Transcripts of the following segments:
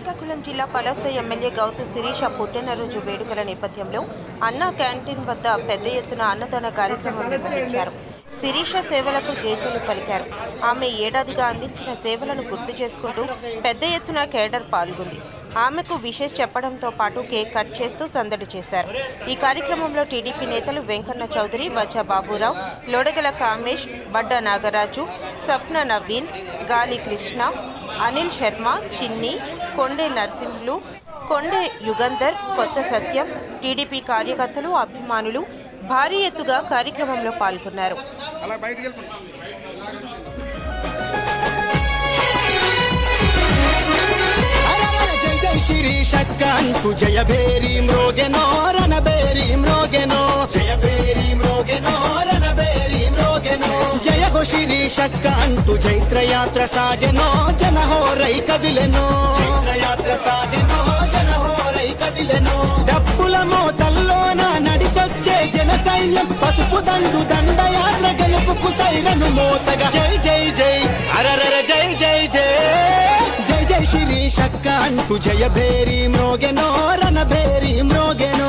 శ్రీకాకుళం జిల్లా పలాస ఎమ్మెల్యే గౌతు శిరీష పుట్టినరోజు వేడుకల నేపథ్యంలో అన్నా క్యాంటీన్ వద్ద పెద్ద ఎత్తున అన్నదాన కార్యక్రమం నిర్వహించారు. శిరీష సేవలకు జేజేలు పలికారు. ఆమె ఏడాదిగా అందించిన సేవలను గుర్తు చేసుకుంటూ పెద్ద ఎత్తున కేడర్ పాల్గొంది. ఆమెకు విషేష్ చెప్పడంతో పాటు కేక్ కట్ చేస్తూ సందడి చేశారు. ఈ కార్యక్రమంలో టీడీపీ నేతలు వెంకన్న చౌదరి బచ్చా బాబురావు లోడగల కామేష్ బడ్డ నాగరాజు స్వప్న నవీన్ గాలి కృష్ణ అనిల్ శర్మ చిన్ని కొండే నర్సింహులు కొండే యుగంధర్ కొత్త సత్యం టీడీపీ కార్యకర్తలు అభిమానులు భారీ ఎత్తుగా కార్యక్రమంలో పాల్గొన్నారు. అలా బయటికి వెళ్ళిపో ಜಯ ಗೋ ಶ್ರೀ ಶಕ್ಕಂತು ಜೈತ್ರ ಯಾತ್ರ ಸಾಗೆನೋ ಜನ ಹೋರೈ కదిలెనో జైత్ర యాత్ర సాగెనో జన హోరై కదిలెనో డప్పుల మోతల్లోన నడిచొచ్చే జన సైన్యం పసుపు దండు దండయాత్ర గెలుపుకు సైరను మోతగా జై జై జై అరరర జై జై జై జై జై శ్రీ శక్క అంటూ జయ భేరి మ్రోగెనో రన భేరి మ్రోగెనో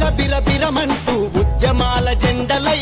బిర బిర బిరమంటూ ఉద్యమాల జెండలై